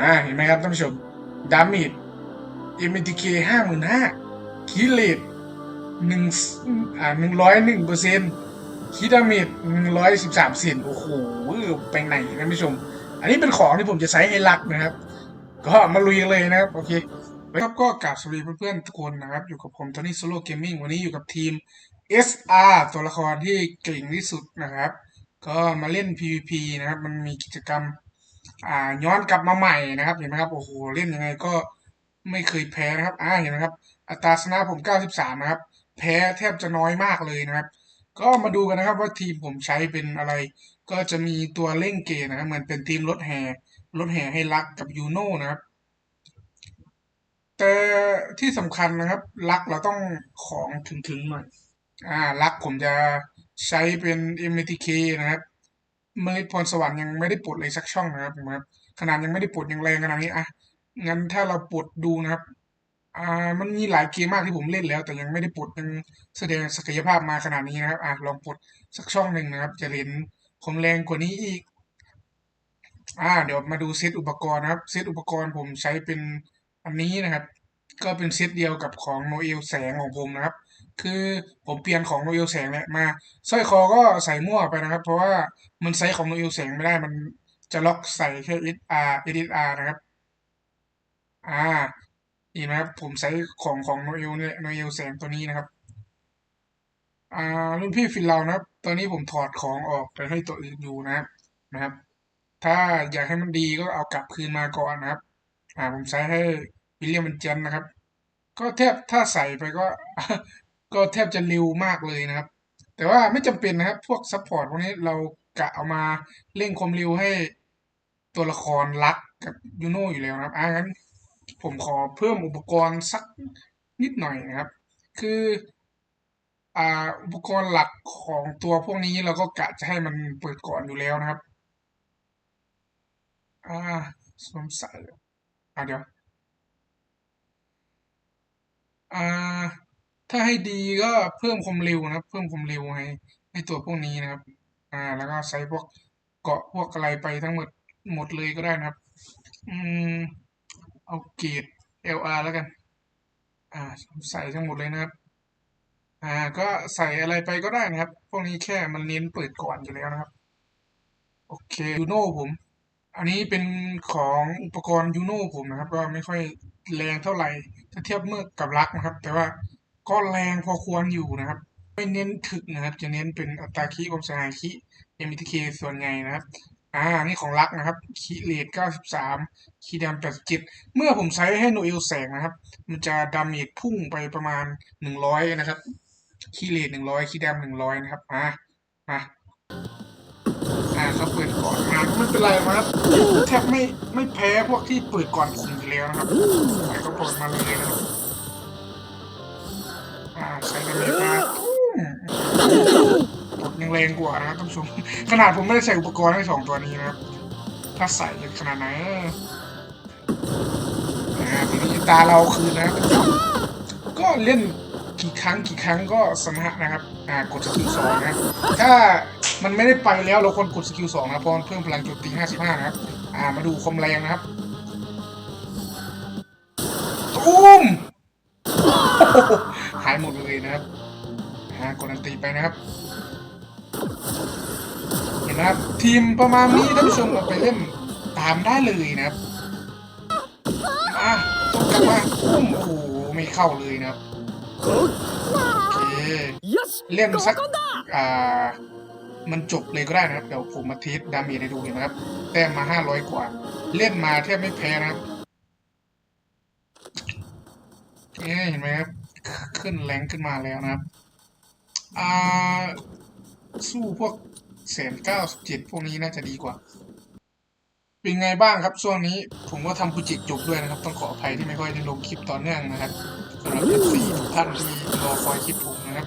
อ่าเห็นไหมครับท่านผู้ชมดามิด MTK ห้าหมื่นห้าคีเลตหนึ่งอ่าหนึ่งร้อยหนึ่งเปอร์เซ็นต์คีดามิดหนึ่งร้อยสิบสามเซนโอ้โหไปไหนท่านผู้ชม อันนี้เป็นของที่ผมจะใช้ให้รักนะครับ ก็มาลุยเลยนะครับ โอเคครับก็กราบสวัสดีเพื่อนๆทุกคนนะครับ อยู่กับผมโทนี่โซโล่เกมมิ่งวันนี้อยู่กับทีม SR ตัวละครที่เก่งที่สุดนะครับ ก็มาเล่น PVP นะครับ มันมีกิจกรรม อ่าย้อนกลับมาใหม่นะครับเห็นไหมครับโอ้โหเล่นยังไงก็ไม่เคยแพ้นะครับอ่าเห็นไหมครับ อัตราชนะผม 93 นะครับ แพ้แทบจะน้อยมากเลยนะครับ ก็มาดูกันนะครับว่าทีมผมใช้เป็นอะไร ก็จะมีตัวเร่งเกมนะครับเหมือนเป็นทีมรถแห่รถแห่ให้รักกับยูโน่นะครับ แต่ที่สำคัญนะครับ รักเราต้องของถึงๆหน่อยอ่ารักผมจะใช้เป็น MTK นะครับ เมล็ดพรสวรรค์ยังไม่ได้ปลดเลยสักช่องนะครับผมครับขนาดยังไม่ได้ปลดยังแรงขนาดนี้อะงั้นถ้าเราปลดดูนะครับ อ่ามันมีหลายเกมมากที่ผมเล่นแล้ว แต่ยังไม่ได้ปลดยังแสดงศักยภาพมาขนาดนี้นะครับอะลองปลดสักช่องหนึ่งนะครับ จะเห็นผมแรงกว่านี้อีก อ่า เดี๋ยวมาดูเซตอุปกรณ์นะครับเซตอุปกรณ์ผมใช้เป็นอันนี้นะครับ ก็เป็นเซตเดียวกับของโนเอลแสงของผมนะครับ คือผมเปลี่ยนของโนเอลแสงเนี่ยมาสร้อยคอก็ใส่มั่วไปนะครับ เพราะว่ามันใช้ของโนเอลแสงไม่ได้มันจะล็อกใส่แค่ SR SR นะครับ อ่านี่นะครับ ผมใช้ของของโนเอลเนี่ยโนเอลแสงตัวนี้นะครับ อ่ารุ่นพี่ฟินเรานะครับ ตอนนี้ผมถอดของออกไปให้ตัวอื่นอยู่นะครับนะครับ ถ้าอยากให้มันดีก็เอากลับคืนมาก่อนนะครับ อ่าผมใช้ให้วิลเลียมมันเจนนะครับ ก็แทบถ้าใส่ไปก็ ก็แทบจะเร็วมากเลยนะครับ แต่ว่าไม่จำเป็นนะครับ พวกซัพพอร์ตพวกนี้เรากะเอามาเร่งความเร็วให้ตัวละครรักกับยูโน่อยู่แล้วนะครับอ่างั้นผมขอเพิ่มอุปกรณ์สักนิดหน่อยนะครับ คืออ่าอุปกรณ์หลักของตัวพวกนี้เราก็กะจะให้มันเปิดก่อนอยู่แล้วนะครับ อ่าสวมใส่อ่าเดี๋ยว อ่า ถ้าให้ดีก็เพิ่มความเร็วนะครับ เพิ่มความเร็วให้ให้ตัวพวกนี้นะครับ อ่า แล้วก็ใช้พวกเกาะพวกอะไรไปทั้งหมดหมดเลยก็ได้นะครับ อืม เอาเกรด LR แล้วกัน อ่า ใส่ทั้งหมดเลยนะครับ อ่า ก็ใส่อะไรไปก็ได้นะครับ พวกนี้แค่มันเน้นเปิดก่อนอยู่แล้วนะครับ โอเคยูโน่ผม อันนี้เป็นของอุปกรณ์ยูโน่ผมนะครับ ก็ไม่ค่อยแรงเท่าไหร่ถ้าเทียบเมื่อกับรักนะครับ แต่ว่า ก็แรงพอควรอยู่นะครับ ไม่เน้นถึกนะครับ จะเน้นเป็นอัตราคีความเสียหายคี MTK ส่วนใหญ่นะครับ อ่า นี่ของรักนะครับ คีเลท93คีดำ87เจ็ดเมื่อผมใช้ให้โนเอลแสงนะครับ มันจะดาเมจพุ่งไปประมาณ100นะครับ คีเลท100คีดำ100นะครับ อ่ามาอ่าเขาเปิดก่อนมาไม่เป็นไรนะครับแทบไม่ไม่แพ้พวกที่เปิดก่อนผมอยู่แล้วนะครับใส่ก็เปิดมาเลยนะครับ แรงกว่านะครับท่านผู้ชม ขนาดผมไม่ได้ใส่อุปกรณ์ให้สองตัวนี้นะครับถ้าใส่จะขนาดไหนอ่าทีนี้ตาเราคืนนะครับก็เล่นกี่ครั้งกี่ครั้งก็สนะนะครับอ่ากดสกิลสองนะถ้ามันไม่ได้ไปแล้วเราควรกดสกิลสองนะเพราะเพิ่มพลังโจมตี55 นะครับ อ่ามาดูความแรงนะครับตุ้มหายหมดเลยนะครับอ่ากดอันตีไปนะครับ เห็นไหมครับทีมประมาณนี้ท่านผู้ชมเอาไปเล่นตามได้เลยนะครับอะต้องกลับมาอุ้มโอ้ไม่เข้าเลยนะครับโอเคเล่นสักอ่ามันจบเลยก็ได้นะครับ เดี๋ยวผมมาทีสดามีให้ดูเห็นไหมครับ แต้มมาห้าร้อยกว่า เล่นมาแทบไม่แพ้นะครับเห็นไหมครับ ขึ้นแรงขึ้นมาแล้วนะครับ อ่า สู้พวกแสนเก้าสิบเจ็ดพวกนี้น่าจะดีกว่า เป็นไงบ้างครับช่วงนี้ผมก็ทำโปรเจกต์จบด้วยนะครับ ต้องขออภัยที่ไม่ค่อยได้ลงคลิปต่อเนื่องนะครับสำหรับเอฟซีทุกท่านที่รอคอยคลิปผมนะครับ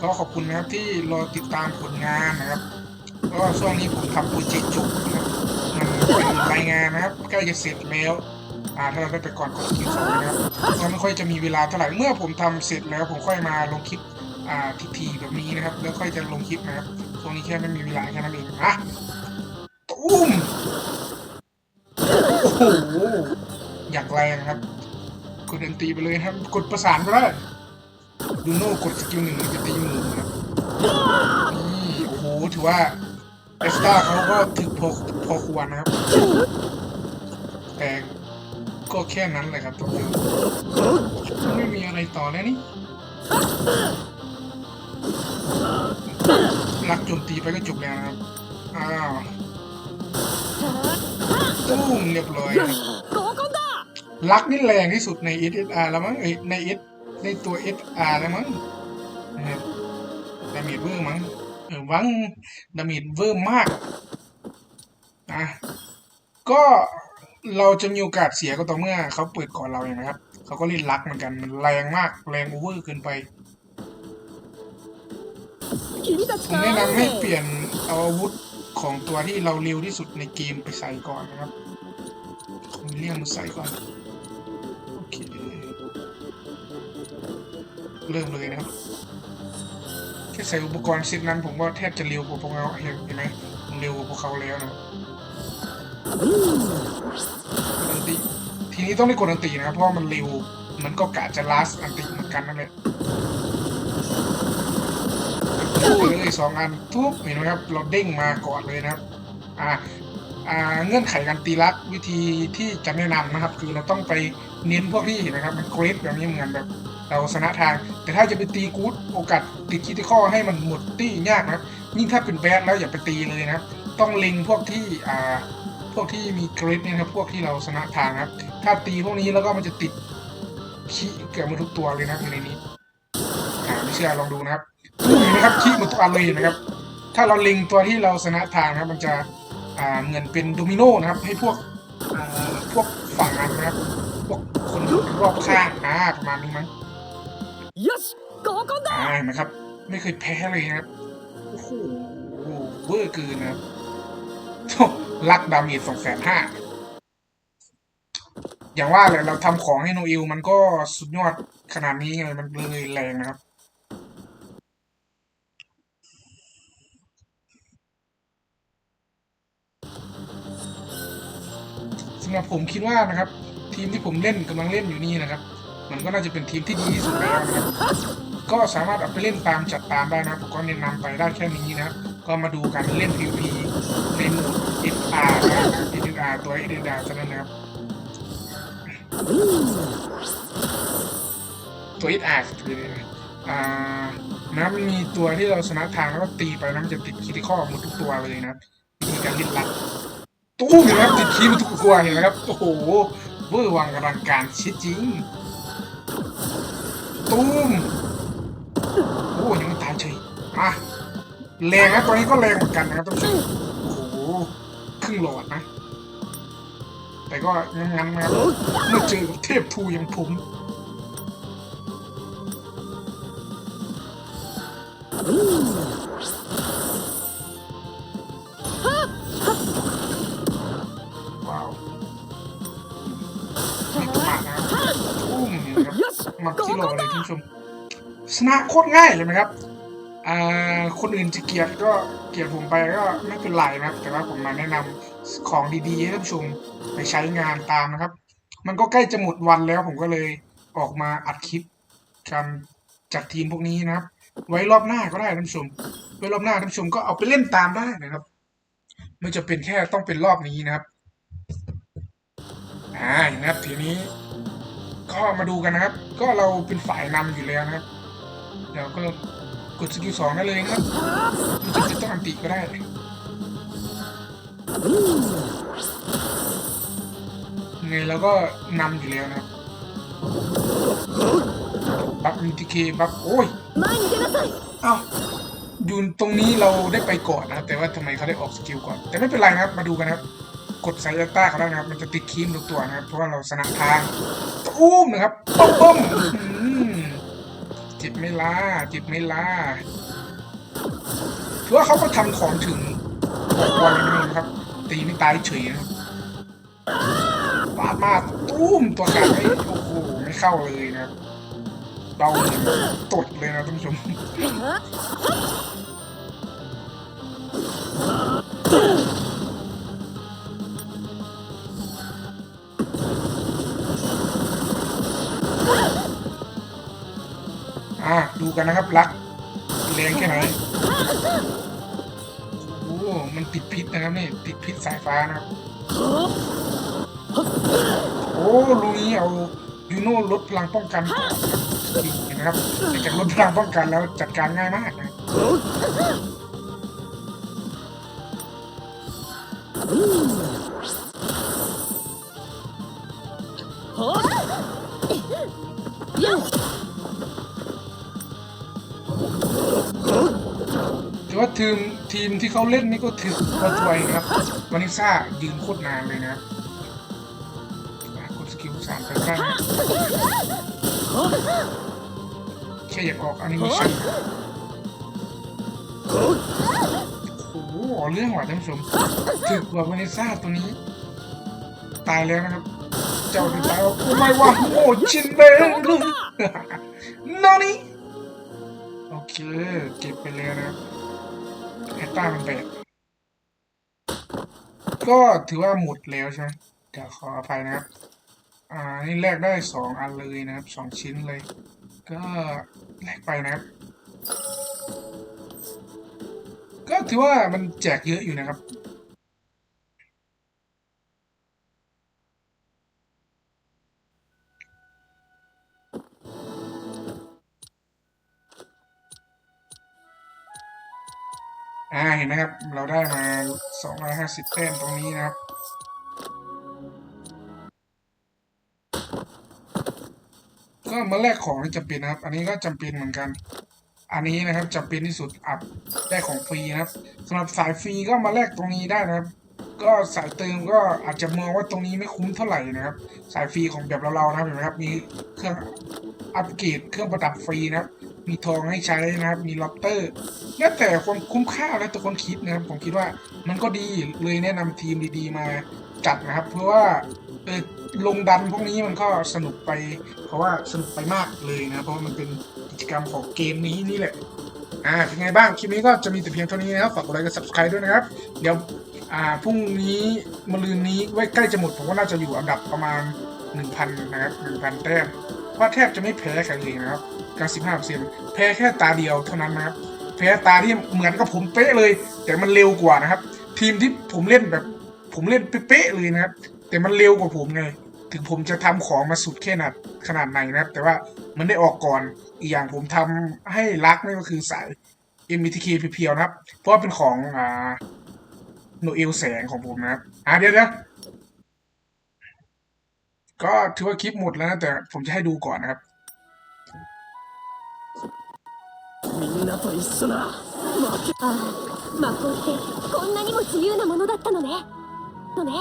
ก็ขอบคุณนะครับที่รอติดตามผลงานนะครับก็ช่วงนี้ผมทำโปรเจกต์จบนะครับมันเป็นรายงานนะครับใกล้จะเสร็จแล้วอ่าถ้าเราได้ไปก่อนกดคิวสองนะครับก็ไม่ค่อยจะมีเวลาเท่าไหร่เมื่อผมทำเสร็จแล้วผมค่อยมาลงคลิป ทีๆแบบนี้นะครับ แล้วค่อยจะลงคลิปนะครับช่วงนี้แค่ไม่มีเวลาแค่นั้นเองอะตุ้มโอ้โหอยากแรงครับ กดอันตีไปเลยครับ กดประสานก็ได้ดูโน่กดสกิลหนึ่งจะตีหมูนะครับนี่โอ้โหถือว่าเอสตาเขาก็ถึกพอพอควรนะครับ แต่ก็แค่นั้นแหละครับทุกคนไม่มีอะไรต่อแล้วนี่ รักโจมตีไปก็จบแล้วครับ อ้าวตุ้มเรียบร้อยรักนี่แรงที่สุดใน SSR แล้วมั้งเอ้ใน S ในตัว SR แล้วมั้งดาเมจเวอร์มั้งเออวังดาเมจเวอร์มากนะก็เราจะมีโอกาสเสียก็ต่อเมื่อเขาเปิดก่อนเราอย่างนะครับ เขาก็เล่นรักเหมือนกันมันแรงมากแรงโอเวอร์เกินไป ผมแนะนำให้เปลี่ยนเอาอาวุธของตัวที่เราเร็วที่สุดในเกมไปใส่ก่อนนะครับผมเลี่ยมมาใส่ก่อน โอเค เริ่มเลยนะครับ แค่ใส่อุปกรณ์เซตนั้นผมก็แทบจะเร็วกว่าพวกเขาเห็นไหมผมเร็วกว่าพวกเขาแล้วนะทีนี้ต้องได้กดอันตินะครับเพราะว่ามันเร็ว มันก็กะจะลาสอันติเหมือนกันนั่นแหละ ไปเลยสองอันทุบเห็นไหมครับ เราเด้งมาก่อนเลยนะครับอ่าอ่าเงื่อนไขการตีลักวิธีที่จะแนะนำนะครับ คือเราต้องไปเน้นพวกที่เห็นไหมครับ มันเกรดแบบนี้เหมือนแบบเราชนะทาง แต่ถ้าจะไปตีกู๊ดโอกาสติดคิดที่ข้อให้มันหมดตี้ยากนะครับยิ่งถ้าเป็นแบดแล้วอย่าไปตีเลยนะครับ ต้องเล็งพวกที่อ่าพวกที่มีเกรดเนี่ยนะครับพวกที่เราชนะทางนะครับ ถ้าตีพวกนี้แล้วก็มันจะติดขี้เกือบมดทุกตัวเลยนะในนี้ เชื่อลองดูนะครับนะครับขี้หมดตัวอะไรนะครับ ถ้าเราลิงตัวที่เราสนะทางนะครับ มันจะอ่าเหมือนเป็นโดมิโนนะครับ ให้พวกอ่าพวกฝางนะครับ พวกคนรอบข้างอ่าประมาณนี้มั้งอ่านะครับ ไม่เคยแพ้เลยนะครับโอ้โหเวอร์เกินนะครับรักดามีดสองแสนห้าอย่างว่าเลยเราทำของให้โนอิลมันก็สุดยอดขนาดนี้ไงมันเลยแรงนะครับ สำหรับผมคิดว่านะครับ ทีมที่ผมเล่นกำลังเล่นอยู่นี่นะครับ มันก็น่าจะเป็นทีมที่ดีที่สุดแล้วนะครับก็สามารถเอาไปเล่นตามจัดตามได้นะครับผมก็แนะนำไปได้แค่นี้นะก็มาดูกันเล่น PVP ในโหมด SR นะครับ SR ตัว SR เท่านั้นนะครับตัว SR คืออ่านะมันมีตัวที่เราชนะทางแล้วก็ตีไปนะมันจะติดคิดข้อหมดทุกตัวเลยนะครับวิธีการเล่นลัด ตู้มเห็นไหมครับติดคีย์มาทุกตัวเห็นไหมครับ โอ้โหเวอร์วังอลังการชิดจริง ตู้มโอ้ยังไม่ตายเฉยมาแรงนะตัวนี้ก็แรงเหมือนกันนะครับท่านผู้ชมโอ้โหครึ่งหลอดนะ แต่ก็งั้นนะครับเมื่อเจอกับเทพทูอย่างผมว้ มาที่โหลดเลยท่านผู้ชมชนะโคตรง่ายเลยไหมครับอ่าคนอื่นจะเกลียดก็เกลียดผมไปก็ไม่เป็นไรนะครับ แต่ว่าผมมาแนะนำของดีๆให้ท่านผู้ชมไปใช้งานตามนะครับ มันก็ใกล้จะหมดวันแล้วผมก็เลยออกมาอัดคลิปการจัดทีมพวกนี้นะครับ ไว้รอบหน้าก็ได้ท่านผู้ชมไว้รอบหน้าท่านผู้ชมก็เอาไปเล่นตามได้นะครับ ไม่จะเป็นแค่ต้องเป็นรอบนี้นะครับอ่าอย่างนะครับทีนี้ ก็มาดูกันนะครับ ก็เราเป็นฝ่ายนำอยู่แล้วนะครับ เดี๋ยวก็กดสกิลสองได้เลยครับรู้สึจะต้องอันติก็ได้ไงเราก็นำอยู่แล้วนะครับบัฟมิติเคบัฟโอ้ยเอาอยู่ตรงนี้เราได้ไปก่อนนะ แต่ว่าทำไมเขาได้ออกสกิลก่อน แต่ไม่เป็นไรนะครับ มาดูกันนะครับ กดสายต้าเขาได้นะครับ มันจะติดคีมทุกตัวนะครับ เพราะว่าเราสนับทาง ตุ้มนะครับป้อมป้อมจิตไม่ล่าจิตไม่ล่าถือว่าเขาก็ทำของถึงวันนี้นะครับ ตีไม่ตายเฉยนะปาดมาตุ้มตัวขาดไม่โอ้โหไม่เข้าเลยนะครับเบาตดเลยนะท่านผู้ชม ดูกันนะครับรักแรงแค่ไหนโอ้มันติดพิษนะครับนี่ติดพิษสายฟ้านะครับ โอ้ลุงนี้เอายูโน่ลดพลังป้องกันนเห็นไหมครับในการลดพลังป้องกันแล้วจัดการง่ายมากนะ ทีมทีมที่เขาเล่นนี่ก็ถือว่าถวยนะครับวานิซ่ายืนโคตรนานเลยนะครับอะกดสกิลสามไปบ้างแค่อยากออกอนิเมชั่นโอ้โหเรื่องว่ะท่านผู้ชมถึกกว่าวานิซ่าตัวนี้ ตายแล้วนะครับ เจ้าตายว่าโอ้ไม่ว่าโง่ชินเบงลุงนอนี่โอเค เก็บไปเลยนะครับ แอตตามันแปดก็ถือว่าหมดแล้วใช่ไหมเดี๋ยวขออภัยนะครับ อ่า นี่แลกได้สองอันเลยนะครับสองชิ้นเลย ก็แลกไปนะครับ ก็ถือว่ามันแจกเยอะอยู่นะครับ อ่าเห็นไหมครับ เราได้มา 250แต้มตรงนี้นะครับ ก็มาแลกของที่จำเป็นนะครับ อันนี้ก็จำเป็นเหมือนกัน อันนี้นะครับจำเป็นที่สุดอัพได้ของฟรีนะครับสำหรับสายฟรีก็มาแลกตรงนี้ได้นะครับ ก็สายเติมก็อาจจะมองว่าตรงนี้ไม่คุ้มเท่าไหร่นะครับ สายฟรีของแบบเราๆนะครับเห็นไหมครับมีเครื่องอัปเกรดเครื่องประดับฟรีนะครับ มีทองให้ใช้นะครับ มีล็อบเตอร์ แล้วแต่ความคุ้มค่าแล้วแต่คนคิดนะครับ ผมคิดว่ามันก็ดีเลยแนะนำทีมดีๆมาจัดนะครับ เพราะว่าเออลงดันพวกนี้มันก็สนุกไป เพราะว่าสนุกไปมากเลยนะ เพราะว่ามันเป็นกิจกรรมของเกมนี้นี่แหละ อ่าเป็นไงบ้าง คลิปนี้ก็จะมีแต่เพียงเท่านี้นะครับ ฝากกดไลค์กด subscribe ด้วยนะครับ เดี๋ยว อ่า พรุ่งนี้มะรืนนี้ไว้ใกล้จะหมด ผมว่าน่าจะอยู่อันดับประมาณ 1,000 นะครับ 1,000 แต้มว่าแทบจะไม่แพ้ใครเลยนะครับ 95%แพ้แค่ตาเดียวเท่านั้นนะครับ แพ้ตาที่เหมือนกับผมเป๊ะเลย แต่มันเร็วกว่านะครับ ทีมที่ผมเล่นแบบ ผมเล่นเป๊ะเลยนะครับ แต่มันเร็วกว่าผมไง ถึงผมจะทำของมาสุดแค่นาดขนาดไหนนะครับ แต่ว่ามันได้ออกก่อน อีกอย่างผมทำให้รักนี่ก็คือสาย MBTK เพียวๆนะครับ เพราะว่าเป็นของอ่าโนเอลแสงของผมนะครับ อ่าเดี๋ยวเดี๋ยวก็ถือว่าคลิปหมดแล้วนะแต่ผมจะให้ดูก่อนนะครับ みんなと一緒な。負けああ魔法ってこんなにも自由なものだったのね。のね。